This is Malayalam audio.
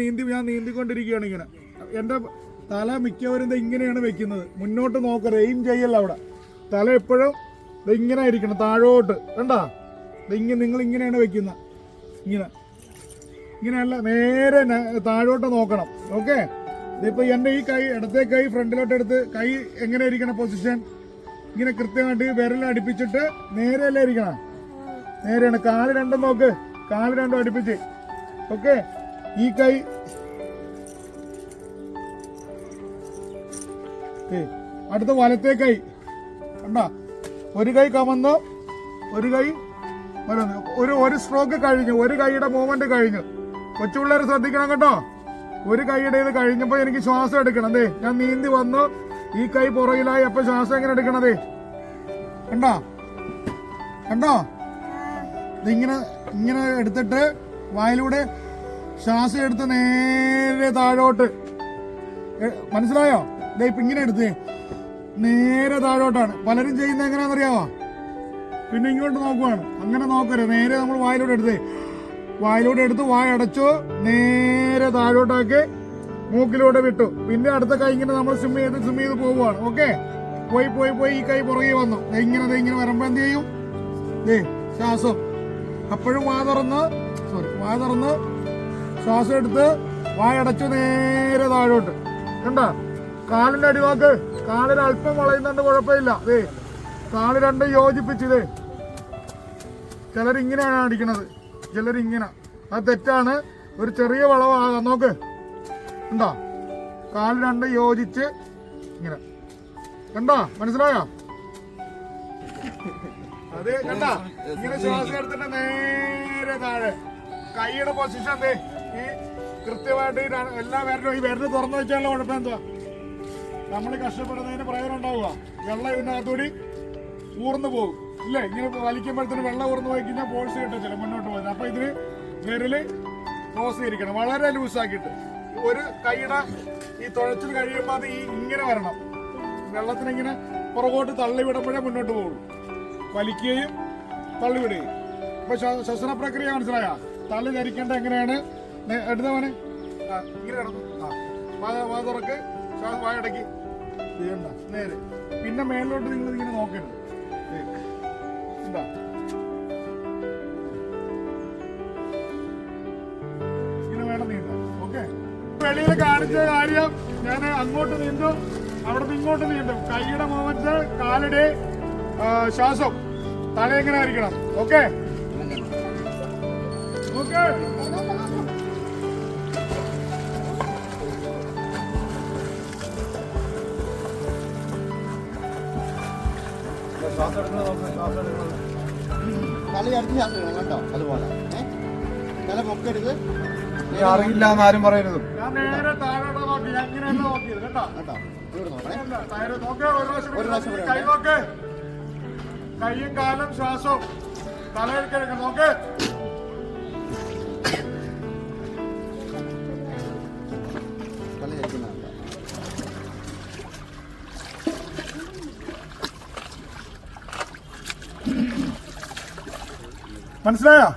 നീന്തി ഞാൻ നീന്തിക്കൊണ്ടിരിക്കുകയാണ് ഇങ്ങനെ. എന്റെ തല മിക്കവരും ഇങ്ങനെയാണ് വെക്കുന്നത്. മുന്നോട്ട് നോക്കരുത് എയിം ചെയ്യല്ല അവിടെ. തല എപ്പോഴും ഇങ്ങനെ ഇരിക്കണം താഴോട്ട്. കണ്ടാ? ഇങ്ങനെ നിങ്ങൾ ഇങ്ങനെയാണ് വെക്കുന്നത്. ഇങ്ങനെ. ഇങ്ങനെയല്ല നേരെ താഴോട്ട് നോക്കണം. ഓക്കെ ഇതിപ്പോ എന്റെ ഈ കൈ ഇടത്തെ കൈ ഫ്രണ്ടിലോട്ട് എടുത്ത് കൈ എങ്ങനെ ഇരിക്കണം പൊസിഷൻ ഇങ്ങനെ കൃത്യമായിട്ട് വിരൽ അടുപ്പിച്ചിട്ട് നേരെയല്ലേ ഇരിക്കണം? നേരെയാണ്. കാൽ രണ്ടും നോക്ക്. കാൽ രണ്ടും അടുപ്പിച്ച്. ഓക്കെ ഈ കൈ. അടുത്ത വലത്തെ കൈ. കണ്ടാ? ഒരു കൈ കമന്നു ഒരു കൈ വരുന്നു ഒരു ഒരു സ്ട്രോക്ക് കഴിഞ്ഞു ഒരു കൈയുടെ മൂവ്മെന്റ് കഴിഞ്ഞു. കൊച്ചുപിള്ളേർ ശ്രദ്ധിക്കണം കേട്ടോ. ഒരു കൈയുടെ ഇത് കഴിഞ്ഞപ്പോ എനിക്ക് ശ്വാസം എടുക്കണം. അതെ ഞാൻ നീന്തി വന്നു ഈ കൈ പുറകിലായി അപ്പൊ ശ്വാസം എങ്ങനെ എടുക്കണതേ? കണ്ടോ? കണ്ടോ? ഇതിങ്ങനെ ഇങ്ങനെ എടുത്തിട്ട് വായിലൂടെ ശ്വാസം എടുത്ത് നേരെ താഴോട്ട്. മനസ്സിലായോ? ദേ ഇപ്പൊ ഇങ്ങനെ എടുത്തേ. നേരെ താഴോട്ടാണ്. പലരും ചെയ്യുന്നത് എങ്ങനെയാണെന്നറിയാവോ? പിന്നെ ഇങ്ങോട്ട് നോക്കുവാണ്. അങ്ങനെ നോക്കരുത്. നേരെ നമ്മൾ വായിലൂടെ എടുത്തേ. വായിലൂടെ എടുത്ത് വായ അടച്ചു നേരെ താഴോട്ടാക്കി മൂക്കിലൂടെ വിട്ടു. പിന്നെ അടുത്ത കൈ ഇങ്ങനെ നമ്മൾ സ്വിം ചെയ്ത് സ്വിം ചെയ്ത് പോവുകയാണ്. ഓക്കെ പോയി പോയി പോയി ഈ കൈ പുറകെ വന്നു. ഇങ്ങനെ ഇങ്ങനെ വരുമ്പോ എന്ത് ചെയ്യും? ദേ ശ്വാസം. അപ്പോഴും വാ തുറന്ന് സോറി വാ തുറന്ന് ശ്വാസം എടുത്ത് വായടച്ചു നേരെ താഴോട്ട്. കണ്ട? കാലിന്റെ അടിവാക്ക്. കാലിന് അല്പം വളയുന്നുണ്ട് കുഴപ്പമില്ല. ദേ കാൽ രണ്ട് യോജിപ്പിച്ചതേ ചിലരിങ്ങനെയാണ് അടിക്കണത് ചിലരിങ്ങനെ അത് തെറ്റാണ്. ഒരു ചെറിയ വളവാകാം. നോക്ക്. കണ്ടോ? കാൽ രണ്ട് യോജിച്ച് ഇങ്ങനെ. കണ്ടോ? മനസ്സിലായോ? അതെ കണ്ട? ഇങ്ങനെ ശ്വാസം എടുത്തിട്ട് നേരെ താഴെ. കൈയുടെ പൊസിഷൻ ദേ. ഈ കൃത്യമായിട്ട് എല്ലാ വിരലും ഈ വിരൽ തുറന്നു വെച്ചാലുള്ള കുഴപ്പം എന്തുവാ? നമ്മൾ കഷ്ടപ്പെടുന്നതിന് പ്രയോജനം ഉണ്ടാവുക. വെള്ളം ഇതിനകത്തൂടി ഊർന്നു പോകും. ഇല്ലേ? ഇങ്ങനെ വലിക്കുമ്പോഴത്തേന് വെള്ളം ഊർന്നു പോയി കഴിഞ്ഞാൽ ഫോഴ്സ് കിട്ടത്തില്ല മുന്നോട്ട് പോകുന്നത്. അപ്പൊ ഇതിന് വിരൽ ക്ലോസ് ചെയ്തിരിക്കണം. വളരെ ലൂസാക്കിയിട്ട് ഒരു കൈയുടെ ഈ തുഴച്ചിൽ കഴിയുമ്പോൾ അത് ഈ ഇങ്ങനെ വരണം. വെള്ളത്തിനിങ്ങനെ പുറകോട്ട് തള്ളി വിടുമ്പോഴേ മുന്നോട്ട് പോകുള്ളൂ. വലിക്കുകയും തള്ളിവിടുകയും. അപ്പൊ ശ്വ- ശ്വസന പ്രക്രിയ മനസ്സിലായ? തള്ളി ധരിക്കേണ്ട എങ്ങനെയാണ്? നേ- എടുത്തവന് ആ ഇങ്ങനെ കിടന്നു ആ വാ വാ തുറക്ക്. ശ്വാസം വായ അടക്കി നേരെ. പിന്നെ മേലോട്ട് നിങ്ങൾ ഇങ്ങനെ നോക്കരുത്. ഇണ്ടാ. ഇങ്ങനെ വേണം നീന്താൻ. ഓക്കെ? വെളിയിൽ കാണിച്ച കാര്യം ഞാൻ അങ്ങോട്ട് നീന്തും അവിടെ നിന്ന് ഇങ്ങോട്ട് നീന്തും. കൈയുടെ മൂവ്മെന്റ് കാലിടെ ശ്വാസം. തല എങ്ങനെ ആയിരിക്കണം. ഓക്കെ? ഓക്കെ? തല അടുത്ത് ശ്വാസം ഇടണം കേട്ടോ അതുപോലെ ഏ? തല പൊക്കെടുത്ത് നീ അറിയില്ല എന്ന് ആരും പറയരുത് കേട്ടോ ഇവിടെ നോക്കണേ ഒരു പ്രാവശ്യം കൂടെ കൈയും കാലും ശ്വാസവും തലയിൽ കിടക്കണം നോക്ക് മനസ്സിലായോ?